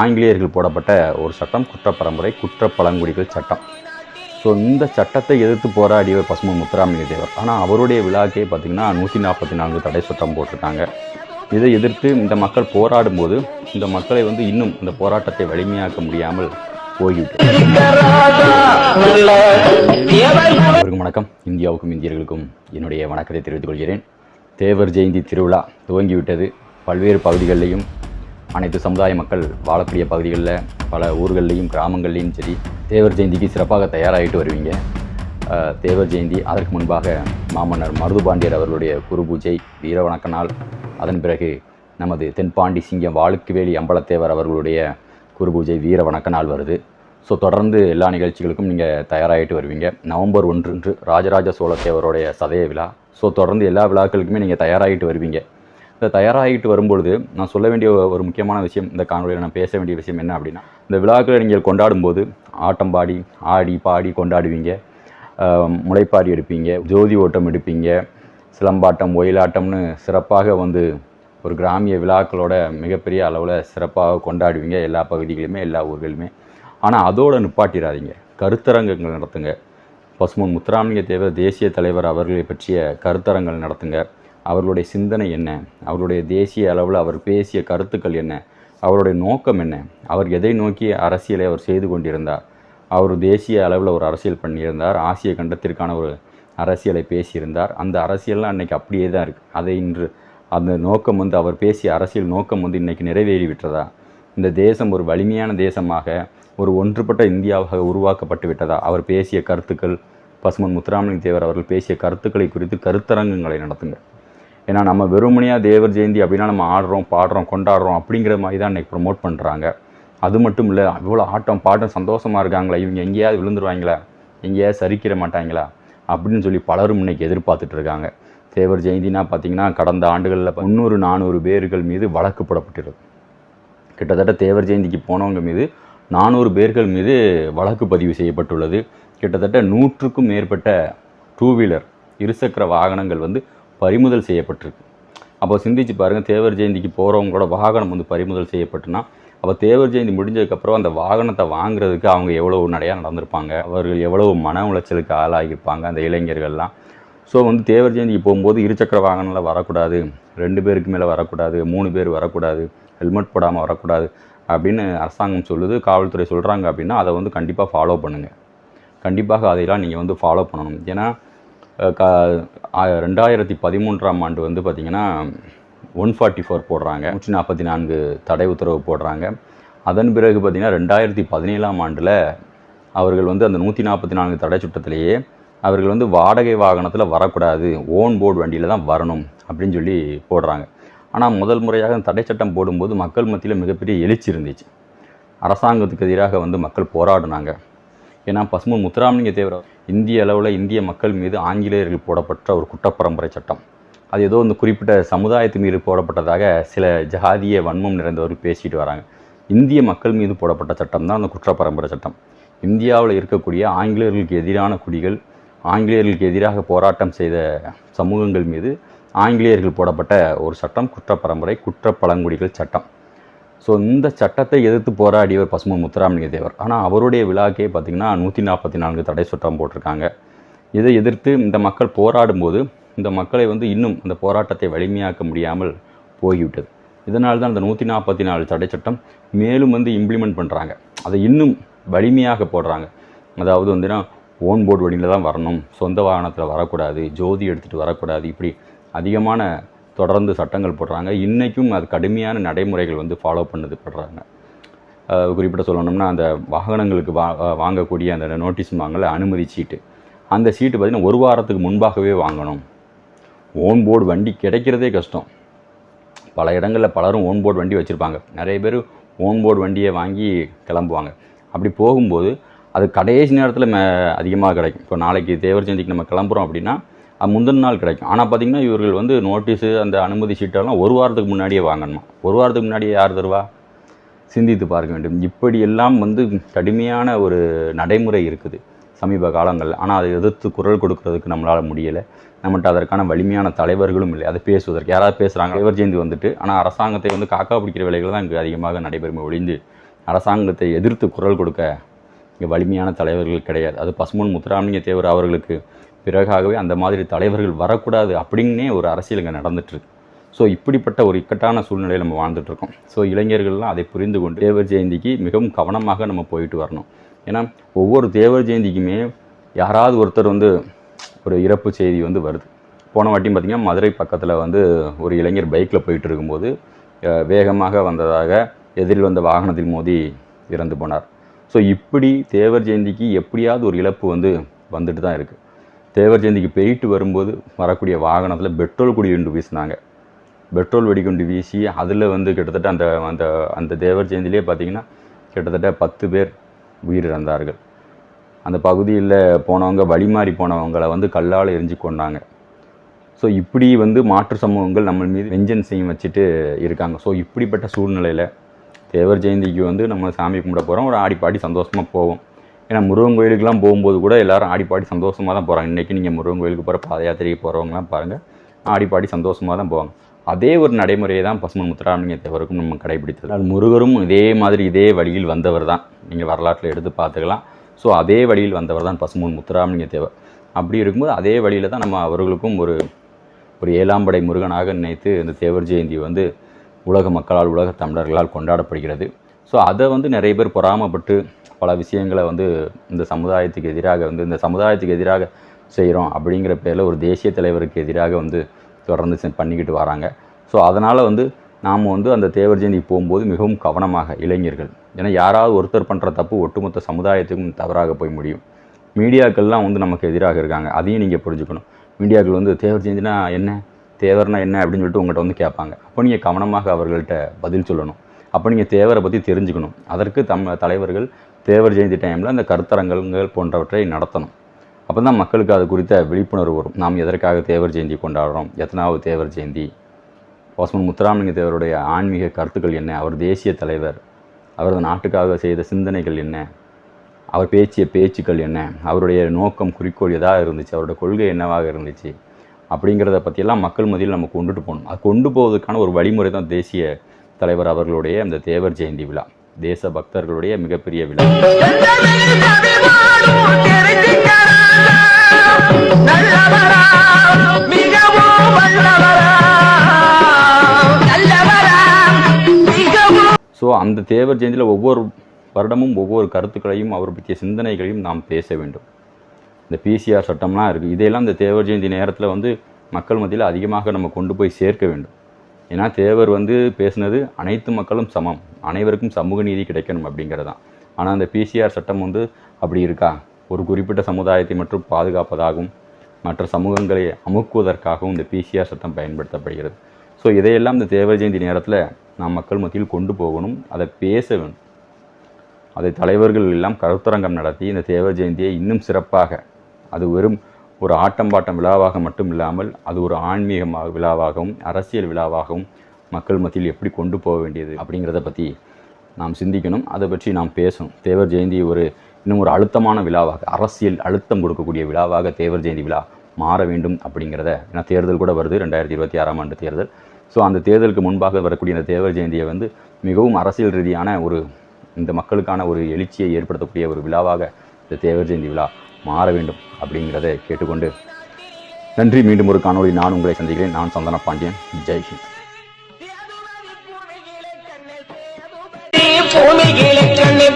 ஆங்கிலேயர்கள் போடப்பட்ட ஒரு சட்டம் குற்றப்பரம்பரை குற்ற பழங்குடிகள் சட்டம். ஸோ இந்த சட்டத்தை எதிர்த்து போராடியவர் பசும முத்துராமலிங்க தேவர். ஆனால் அவருடைய விழாக்கே பார்த்திங்கன்னா நூற்றி நாற்பத்தி நான்கு தடை சட்டம் போட்டிருக்காங்க. இதை எதிர்த்து இந்த மக்கள் போராடும்போது இந்த மக்களை வந்து இன்னும் இந்த போராட்டத்தை வலிமையாக்க முடியாமல் போய்விட்டு வணக்கம். இந்தியாவுக்கும் இந்தியர்களுக்கும் என்னுடைய வணக்கத்தை தெரிவித்துக் கொள்கிறேன். தேவர் ஜெயந்தி திருவிழா துவங்கிவிட்டது. பல்வேறு பகுதிகளிலையும் அனைத்து சமுதாய மக்கள் வாழக்கூடிய பகுதிகளில் பல ஊர்கள்லேயும் கிராமங்கள்லேயும் சரி தேவர் ஜெயந்திக்கு சிறப்பாக தயாராகிட்டு வருவீங்க. தேவர் ஜெயந்தி அதற்கு முன்பாக மாமன்னர் மருதுபாண்டியர் அவர்களுடைய குரு பூஜை நாள் அதன் பிறகு நமது தென்பாண்டி சிங்கம் வாழுக்குவேலி அம்பலத்தேவர் அவர்களுடைய குரு பூஜை வீர வணக்க நாள் வருது. ஸோ தொடர்ந்து எல்லா நிகழ்ச்சிகளுக்கும் நீங்கள் தயாராகிட்டு வருவீங்க. நவம்பர் ஒன்று ராஜராஜ சோழத்தேவருடைய சதய விழா. ஸோ தொடர்ந்து எல்லா விழாக்களுக்குமே நீங்கள் தயாராகிட்டு வருவீங்க. தயாராகிட்டு வரும்பொழுது நான் சொல்ல வேண்டிய ஒரு முக்கியமான விஷயம் இந்த காணொலியில் நான் பேச வேண்டிய விஷயம் என்ன அப்படின்னா இந்த விழாக்களை நீங்கள் கொண்டாடும்போது ஆட்டம் பாடி ஆடி பாடி கொண்டாடுவீங்க. முளைப்பாடி முளைப்பாரி எடுப்பீங்க ஜோதி ஓட்டம் எடுப்பீங்க. சிலம்பாட்டம் ஒயிலாட்டம்னு சிறப்பாக வந்து ஒரு கிராமிய விழாக்களோட மிகப்பெரிய அளவில் சிறப்பாக கொண்டாடுவீங்க எல்லா பகுதிகளுமே எல்லா ஊர்களுமே ஆனால் அதோடு நிப்பாட்டிடாதீங்க கருத்தரங்கங்கள் நடத்துங்க. பசுமன் முத்துராமலிங்க தேவர் தேசிய தலைவர் அவர்களை பற்றிய கருத்தரங்கள் நடத்துங்க. அவர்களுடைய சிந்தனை என்ன? அவருடைய தேசிய அளவில் அவர் பேசிய கருத்துக்கள் என்ன? அவருடைய நோக்கம் என்ன? அவர் எதை நோக்கி அரசியலை அவர் செய்து கொண்டிருந்தார்? அவர் தேசிய அளவில் ஒரு அரசியல் பண்ணியிருந்தார். ஆசிய கண்டத்திற்கான ஒரு அரசியலை பேசியிருந்தார். அந்த அரசியல்லாம் அன்னைக்கு அப்படியே தான் இருக்குது அதை இன்று அந்த நோக்கம் வந்து அவர் பேசிய அரசியல் நோக்கம் வந்து இன்றைக்கி நிறைவேறி விட்டதா? இந்த தேசம் ஒரு வலிமையான தேசமாக ஒரு ஒன்றுபட்ட இந்தியாவாக உருவாக்கப்பட்டு விட்டதா? அவர் பேசிய கருத்துக்கள் பசுமன் முத்துராமலிங்க தேவர் அவர்கள் பேசிய கருத்துக்களை குறித்து கருத்தரங்கங்களை நடத்துங்கள். ஏன்னா நம்ம வெறுமனையாக தேவர் ஜெயந்தி அப்படின்னா நம்ம ஆடுறோம் பாடுறோம் கொண்டாடுறோம் அப்படிங்கிற மாதிரி தான் இன்றைக்கி ப்ரொமோட் பண்ணுறாங்க அது மட்டும் இல்லை இவ்வளோ ஆட்டம் பாட்டம் சந்தோஷமாக இருக்காங்களா இவங்க எங்கேயாவது விழுந்துருவாங்களா? எங்கேயாவது சரிக்கிற மாட்டாங்களா? அப்படின்னு சொல்லி பலரும் இன்னைக்கு எதிர்பார்த்துட்டு இருக்காங்க. தேவர் ஜெயந்தினா பார்த்தீங்கன்னா கடந்த ஆண்டுகளில் முந்நூறு நானூறு பேர்கள் மீது வழக்கு போடப்பட்டிருக்கு கிட்டத்தட்ட தேவர் ஜெயந்திக்கு போனவங்க மீது நானூறு பேர்கள் மீது வழக்கு பதிவு செய்யப்பட்டுள்ளது. கிட்டத்தட்ட நூற்றுக்கும் மேற்பட்ட டூ வீலர் இருசக்கர வாகனங்கள் வந்து பறிமுதல் செய்யப்பட்டிருக்கு. அப்போ சிந்திச்சு பாருங்கள் தேவர் ஜெயந்திக்கு போகிறவங்களோட வாகனம் வந்து பறிமுதல் செய்யப்பட்டுனா அப்போ தேவர் ஜெயந்தி முடிஞ்சதுக்கப்புறம் அந்த வாகனத்தை வாங்குறதுக்கு அவங்க எவ்வளவு நடையாக நடந்திருப்பாங்க அவர்கள் எவ்வளவு மன உளைச்சலுக்கு ஆளாகியிருப்பாங்க அந்த இளைஞர்கள்லாம். ஸோ வந்து தேவர் ஜெயந்திக்கு போகும்போது இருசக்கர வாகனம்லாம் வரக்கூடாது ரெண்டு பேருக்கு மேலே வரக்கூடாது மூணு பேர் வரக்கூடாது ஹெல்மெட் போடாமல் வரக்கூடாது அப்படின்னு அரசாங்கம் சொல்லுது காவல்துறை சொல்கிறாங்க அப்படின்னா அதை வந்து கண்டிப்பாக ஃபாலோ பண்ணுங்கள் கண்டிப்பாக அதையெல்லாம் நீங்கள் வந்து ஃபாலோ பண்ணணும். ஏன்னா க ஆ- ரெண்டாயிரத்தி பதிமூன்றாம் ஆண்டு வந்து பார்த்திங்கன்னா ஒன் ஃபார்ட்டி ஃபோர் போடுறாங்க. நூற்றி நாற்பத்தி நான்கு தடை உத்தரவு போடுறாங்க. அதன் பிறகு பார்த்திங்கன்னா ரெண்டாயிரத்தி பதினேழாம் ஆண்டில் அவர்கள் வந்து அந்த நூற்றி நாற்பத்தி நான்கு தடை சுட்டத்திலேயே அவர்கள் வந்து வாடகை வாகனத்தில் வரக்கூடாது ஓன் போர்டு வண்டியில் தான் வரணும் அப்படின்னு சொல்லி போடுறாங்க. ஆனால் முதல் முறையாக தடை சட்டம் போடும்போது மக்கள் மத்தியில் மிகப்பெரிய எழுச்சி இருந்துச்சு. அரசாங்கத்துக்கு எதிராக வந்து மக்கள் போராடினாங்க. ஏன்னா பசுமன் முத்துராமலிங்க தேவர் இந்திய அளவில் இந்திய மக்கள் மீது ஆங்கிலேயர்கள் போடப்பட்ட ஒரு குற்றப்பரம்பரை சட்டம். அது ஏதோ இந்த குறிப்பிட்ட சமுதாயத்து மீது போடப்பட்டதாக சில ஜாதிய வன்மம் நிறைந்தவர்கள் பேசிட்டு வராங்க. இந்திய மக்கள் மீது போடப்பட்ட சட்டம் தான் அந்த குற்றப்பரம்பரை சட்டம். இந்தியாவில் இருக்கக்கூடிய ஆங்கிலேயர்களுக்கு எதிரான குடிகள் ஆங்கிலேயர்களுக்கு எதிராக போராட்டம் செய்த சமூகங்கள் மீது ஆங்கிலேயர்கள் போடப்பட்ட ஒரு சட்டம் குற்றப்பரம்பரை குற்ற பழங்குடிகள் சட்டம். ஸோ இந்த சட்டத்தை எதிர்த்து போராடியவர் பசுமன் முத்துராமலிங்க தேவர். ஆனால் அவருடைய விழாக்கே பார்த்திங்கன்னா நூற்றி நாற்பத்தி நான்கு தடை சுட்டம் போட்டிருக்காங்க. இதை எதிர்த்து இந்த மக்கள் போராடும்போது இந்த மக்களை வந்து இன்னும் அந்த போராட்டத்தை வலிமையாக்க முடியாமல் போய்விட்டது. இதனால் தான் அந்த நூற்றி நாற்பத்தி நாலு தடை சட்டம் மேலும் வந்து இம்ப்ளிமெண்ட் பண்ணுறாங்க அதை இன்னும் வலிமையாக போடுறாங்க. அதாவது வந்துன்னா ஓன் போர்டு வழியில் தான் வரணும். சொந்த வாகனத்தில் வரக்கூடாது. ஜோதி எடுத்துகிட்டு வரக்கூடாது. இப்படி அதிகமான தொடர்ந்து சட்டங்கள் போடுறாங்க. இன்றைக்கும் அது கடுமையான நடைமுறைகள் வந்து ஃபாலோ பண்ணது படுறாங்க. குறிப்பிட்ட சொல்லணும்னா அந்த வாகனங்களுக்கு வா வாங்கக்கூடிய அந்த நோட்டீஸ் வாங்கல அனுமதி சீட்டு. அந்த சீட்டு பார்த்திங்கன்னா ஒரு வாரத்துக்கு முன்பாகவே வாங்கணும். ஓன் போர்டு வண்டி கிடைக்கிறதே கஷ்டம். பல இடங்களில் பலரும் ஓன் போர்டு வண்டி வச்சுருப்பாங்க. நிறைய பேர் ஓன் போர்டு வண்டியை வாங்கி கிளம்புவாங்க. அப்படி போகும்போது அது கடைசி நேரத்தில் மே அதிகமாக கிடைக்கும். இப்போ நாளைக்கு தேவர் சந்திக்கு நம்ம கிளம்புறோம் அப்படின்னா முந்தின நாள் கிடைக்கும். ஆனால் பார்த்திங்கன்னா இவர்கள் வந்து நோட்டீஸு அந்த அனுமதி சீட்டெல்லாம் ஒரு வாரத்துக்கு முன்னாடியே வாங்கணுமா? ஒரு வாரத்துக்கு முன்னாடியே யார் தருவா? சிந்தித்து பார்க்க வேண்டும். இப்படி எல்லாம் வந்து கடுமையான ஒரு நடைமுறை இருக்குது சமீப காலங்களில். ஆனால் அதை எதிர்த்து குரல் கொடுக்கறதுக்கு நம்மளால் முடியலை. நம்மகிட்ட அதற்கான வலிமையான தலைவர்களும் இல்லை. அதை பேசுவதற்கு யாராவது பேசுகிறாங்க தலைவர் ஜெயந்தி வந்துட்டு ஆனால் அரசாங்கத்தை வந்து காக்கா பிடிக்கிற வேலைகள் தான் இங்கே அதிகமாக நடைபெறும் ஒழிந்து அரசாங்கத்தை எதிர்த்து குரல் கொடுக்க இங்கே வலிமையான தலைவர்கள் கிடையாது. அது பசுமன் முத்துராமலிங்க தேவர் அவர்களுக்கு பிறகாகவே அந்த மாதிரி தலைவர்கள் வரக்கூடாது அப்படின்னே ஒரு அரசியல் இங்கே நடந்துட்டுருக்கு. ஸோ இப்படிப்பட்ட ஒரு இக்கட்டான சூழ்நிலையில் நம்ம வாழ்ந்துட்டுருக்கோம். ஸோ இளைஞர்கள்லாம் அதை புரிந்து கொண்டு தேவர் ஜெயந்திக்கு மிகவும் கவனமாக நம்ம போயிட்டு வரணும். ஏன்னா ஒவ்வொரு தேவர் ஜெயந்திக்குமே யாராவது ஒருத்தர் வந்து ஒரு இறப்பு செய்தி வந்து வருது. போன வாட்டியும் பார்த்திங்கன்னா மதுரை பக்கத்தில் வந்து ஒரு இளைஞர் பைக்கில் போயிட்டு இருக்கும்போது வேகமாக வந்ததாக எதிரில் வந்த வாகனத்தில் மோதி இறந்து போனார். ஸோ இப்படி தேவர் ஜெயந்திக்கு எப்படியாவது ஒரு இழப்பு வந்து வந்துட்டு தான் இருக்குது தேவர் ஜெயந்திக்கு போயிட்டு வரும்போது வரக்கூடிய வாகனத்தில் பெட்ரோல் குடியுண்டு வீசினாங்க. பெட்ரோல் வெடிகுண்டு வீசி அதில் வந்து கிட்டத்தட்ட அந்த அந்த அந்த தேவர் ஜெயந்திலே பார்த்தீங்கன்னா கிட்டத்தட்ட பத்து பேர் உயிரிழந்தார்கள். அந்த பகுதியில் போனவங்க வழிமாறி போனவங்களை வந்து கல்லால் எரிஞ்சு கொண்டாங்க ஸோ இப்படி வந்து மாற்று சமூகங்கள் நம்ம மீது வெஞ்சன்ஸையும் வச்சுட்டு இருக்காங்க. ஸோ இப்படிப்பட்ட சூழ்நிலையில் தேவர் ஜெயந்திக்கு வந்து நம்ம சாமி கும்பிட போகிறோம் ஒரு ஆடி பாடி சந்தோஷமாக போவோம். ஏன்னா முருகன் கோயிலுக்குலாம் போகும்போது கூட எல்லோரும் ஆடிப்பாடி சந்தோஷமாக தான் போகிறாங்க இன்றைக்கி நீங்கள் முருகன் கோயிலுக்கு போகிற பாத யாத்திரைக்கு போகிறவங்களாம் பாருங்கள் ஆடிப்பாடி சந்தோஷமாக தான் போவாங்க. அதே ஒரு நடைமுறையை தான் பசுமன் முத்துராமலிங்க தேவருக்கும் நம்ம கடைபிடித்தது. அது முருகரும் இதே மாதிரி இதே வழியில் வந்தவர் தான். நீங்கள் வரலாற்றில் எடுத்து பார்த்துக்கலாம். ஸோ அதே வழியில் வந்தவர் தான் பசுமன் முத்துராமலிங்க தேவர். அப்படி இருக்கும்போது அதே வழியில் தான் நம்ம அவர்களுக்கும் ஒரு ஒரு ஏழாம் படை முருகனாக நினைத்து இந்த தேவர் ஜெயந்தி வந்து உலக மக்களால் உலக தமிழர்களால் கொண்டாடப்படுகிறது. ஸோ அதை வந்து நிறைய பேர் பொறாமப்பட்டு பல விஷயங்களை வந்து இந்த சமுதாயத்துக்கு எதிராக வந்து இந்த சமுதாயத்துக்கு எதிராக செய்கிறோம் அப்படிங்கிற பேரில் ஒரு தேசிய தலைவருக்கு எதிராக வந்து தொடர்ந்து பண்ணிக்கிட்டு வராங்க. ஸோ அதனால் வந்து நாம் வந்து அந்த தேவர் ஜெயந்திக்கு போகும்போது மிகவும் கவனமாக இளைஞர்கள் ஏன்னா யாராவது ஒருத்தர் பண்ணுற தப்பு ஒட்டுமொத்த சமுதாயத்துக்கும் தவறாக போய் முடியும். மீடியாக்கள்லாம் வந்து நமக்கு எதிராக இருக்காங்க. அதையும் நீங்கள் புரிஞ்சுக்கணும். மீடியாக்கள் வந்து தேவர் ஜெயந்தினா என்ன? தேவர்னா என்ன? அப்படின்னு சொல்லிட்டு உங்கள்கிட்ட வந்து கேட்பாங்க. அப்போ நீங்கள் கவனமாக அவர்கள்ட்ட பதில் சொல்லணும். அப்போ நீங்கள் தேவரை பற்றி தெரிஞ்சுக்கணும். அதற்கு தம் தலைவர்கள் தேவர் ஜெயந்தி டைமில் அந்த கருத்தரங்கங்கள் போன்றவற்றை நடத்தணும். அப்போ தான் மக்களுக்கு அது குறித்த விழிப்புணர்வு வரும். நாம் எதற்காக தேவர் ஜெயந்தி கொண்டாடுறோம்? எத்தனாவது தேவர் ஜெயந்தி? பசுமன் முத்துராமலிங்க தேவருடைய ஆன்மீக கருத்துக்கள் என்ன? அவர் தேசிய தலைவர். அவரது நாட்டுக்காக செய்த சிந்தனைகள் என்ன? அவர் பேச்சிய பேச்சுக்கள் என்ன? அவருடைய நோக்கம் குறிக்கோள் எதாக இருந்துச்சு? அவருடைய கொள்கை என்னவாக இருந்துச்சு? அப்படிங்கிறத பற்றியெல்லாம் மக்கள் மத்தியில் நம்ம கொண்டுட்டு போகணும். அது கொண்டு போவதற்கான ஒரு வழிமுறை தான் தேசிய தலைவர் அவர்களுடைய அந்த தேவர் ஜெயந்தி விழா. தேச பக்தர்களுடைய மிகப்பெரிய விழா. ஸோ அந்த தேவர் ஜெயந்தியில் ஒவ்வொரு வருடமும் ஒவ்வொரு கருத்துக்களையும் அவர் பற்றிய சிந்தனைகளையும் நாம் பேச வேண்டும். இந்த பிசிஆர் சட்டம்லாம் இருக்குது இதையெல்லாம் இந்த தேவர் ஜெயந்தி நேரத்தில் வந்து மக்கள் மத்தியில் அதிகமாக நம்ம கொண்டு போய் சேர்க்க வேண்டும். ஏன்னா தேவர் வந்து பேசினது அனைத்து மக்களும் சமம். அனைவருக்கும் சமூக நீதி கிடைக்கணும் அப்படிங்கிறது தான் ஆனால் அந்த பிசிஆர் சட்டம் வந்து அப்படி இருக்கா? ஒரு குறிப்பிட்ட சமுதாயத்தை மட்டும் பாதுகாப்பதாகவும் மற்ற சமூகங்களை அமுக்குவதற்காகவும் இந்த பிசிஆர் சட்டம் பயன்படுத்தப்படுகிறது. ஸோ இதையெல்லாம் இந்த தேவர் ஜெயந்தி நேரத்தில் நாம் மக்கள் மத்தியில் கொண்டு போகணும். அதை பேச வேணும் அதை தலைவர்கள் எல்லாம் கருத்தரங்கம் நடத்தி இந்த தேவர் ஜெயந்தியை இன்னும் சிறப்பாக அது வெறும் ஒரு ஆட்டம் பாட்டம் விழாவாக மட்டும் இல்லாமல் அது ஒரு ஆன்மீகமாக விழாவாகவும் அரசியல் விழாவாகவும் மக்கள் மத்தியில் எப்படி கொண்டு போக வேண்டியது அப்படிங்கிறத பற்றி நாம் சிந்திக்கணும். அதை பற்றி நாம் பேசணும். தேவர் ஜெயந்தி ஒரு இன்னும் ஒரு அழுத்தமான விழாவாக அரசியல் அழுத்தம் கொடுக்கக்கூடிய விழாவாக தேவர் ஜெயந்தி விழா மாற வேண்டும் அப்படிங்கிறத ஏன்னா தேர்தல் கூட வருது ரெண்டாயிரத்தி இருபத்தி ஆறாம் ஆண்டு தேர்தல். ஸோ அந்த தேர்தலுக்கு முன்பாக வரக்கூடிய இந்த தேவர் ஜெயந்தியை வந்து மிகவும் அரசியல் ரீதியான ஒரு இந்த மக்களுக்கான ஒரு எழுச்சியை ஏற்படுத்தக்கூடிய ஒரு விழாவாக இந்த தேவர் ஜெயந்தி விழா மாற வேண்டும் அப்படிங்கிறத கேட்டுக்கொண்டு நன்றி. மீண்டும் ஒரு காணொலி நான் உங்களை சந்திக்கிறேன். நான் சந்தன பாண்டியன். ஜெய்ஹிந்த் பூமியிலே கண்ணே